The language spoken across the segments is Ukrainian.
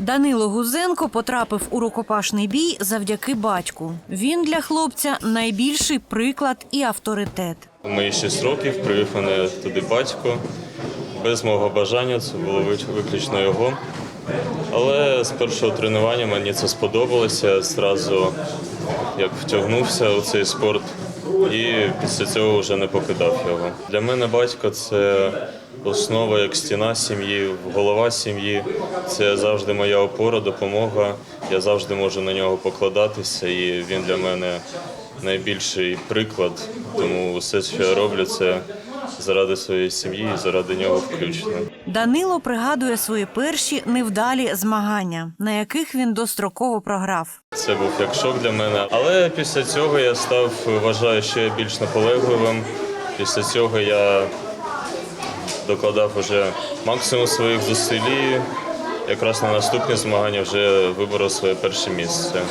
Данило Гузенко потрапив у рукопашний бій завдяки батьку. Він для хлопця найбільший приклад і авторитет. Мої 6 років привів мене туди батько. Без мого бажання це було виключно його. Але з першого тренування мені це сподобалося. Зразу як втягнувся у цей спорт і після цього вже не покидав його. Для мене батько це основа як стіна сім'ї, голова сім'ї. Це завжди моя опора, допомога. Я завжди можу на нього покладатися, і він для мене найбільший приклад. Тому все, що я роблю, це заради своєї сім'ї і заради нього включно. Данило пригадує свої перші невдалі змагання, на яких він достроково програв. Це був як шок для мене. Але після цього я став, вважаю, ще більш наполегливим. Після цього я докладав вже максимум своїх зусиль. Якраз на наступні змагання вже виборов своє перше місце.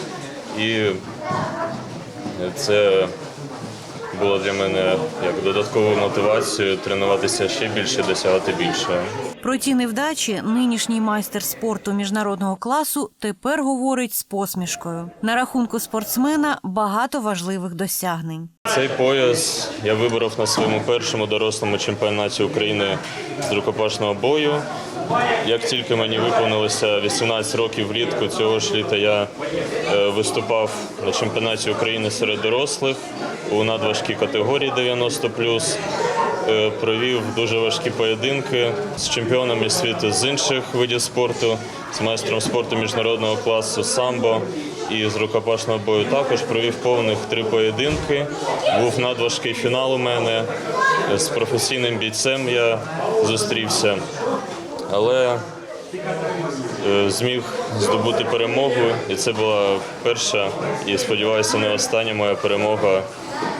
І це було для мене як додатковою мотивацією тренуватися ще більше, досягати більшого. Про ті невдачі нинішній майстер спорту міжнародного класу тепер говорить з посмішкою. На рахунку спортсмена багато важливих досягнень. Цей пояс я виборов на своєму першому дорослому чемпіонаті України з рукопашного бою. Як тільки мені виповнилося 18 років влітку цього ж літа, я е, виступав на чемпіонаті України серед дорослих у надважкій категорії 90+. Е, Провів дуже важкі поєдинки з чемпіонами світу з інших видів спорту, з майстром спорту міжнародного класу самбо і з рукопашного бою також провів повних три поєдинки. Був надважкий фінал у мене. З професійним бійцем я зустрівся, але е, зміг здобути перемогу. І це була перша і сподіваюся, не остання моя перемога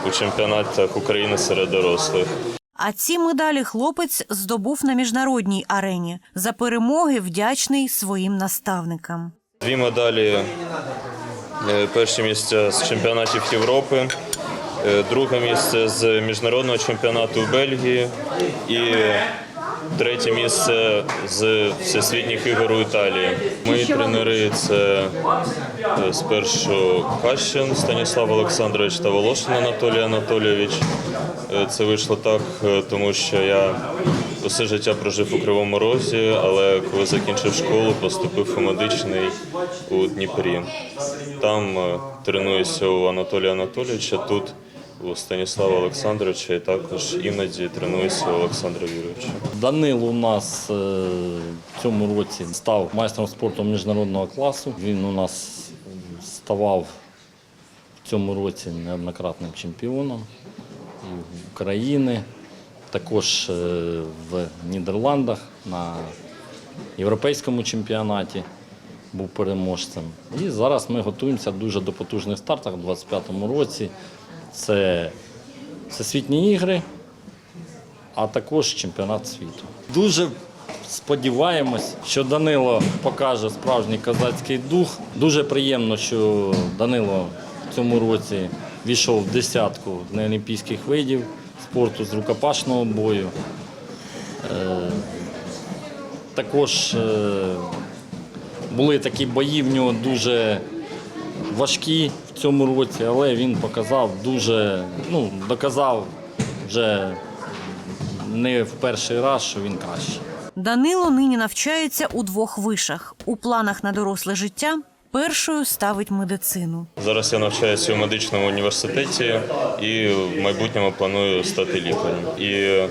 у чемпіонатах України серед дорослих. А ці медалі хлопець здобув на міжнародній арені. За перемоги вдячний своїм наставникам. Дві медалі. Е, Перше місце з чемпіонатів Європи, е, друге місце з міжнародного чемпіонату в Бельгії і третє місце з всесвітніх ігор у Італії. Мої тренери це е, спершу Кащин Станіслав Олександрович та Волошин Анатолій Анатолійович. Е, Це вийшло так, е, тому що я усе життя прожив у Кривому Розі, але коли закінчив школу, поступив у медичний у Дніпрі. Там тренуюся у Анатолія Анатолійовича, тут у Станіслава Олександровича і також іноді тренуюся у Олександра Юрійовича. Данил у нас е, в цьому році став майстром спорту міжнародного класу. Він у нас ставав в цьому році неоднократним чемпіоном України, також е, в Нідерландах на європейському чемпіонаті був переможцем. І зараз ми готуємося дуже до потужних стартів у 2025 році. Це Всесвітні ігри, а також чемпіонат світу. Дуже сподіваємось, що Данило покаже справжній козацький дух. Дуже приємно, що Данило в цьому році війшов в десятку неолімпійських видів спорту з рукопашного бою. Е, Також е, були такі бої в нього дуже важкі в цьому році, але він показав дуже, ну, доказав вже не в перший раз, що він кращий. Данило нині навчається у двох вишах. У планах на доросле життя першою ставить медицину. Зараз я навчаюся у медичному університеті і в майбутньому планую стати лікарем. І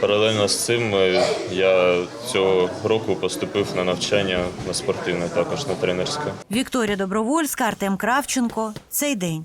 паралельно з цим е, я цього року поступив на навчання на спортивне, також на тренерське. Вікторія Добровольська, Артем Кравченко. Цей день.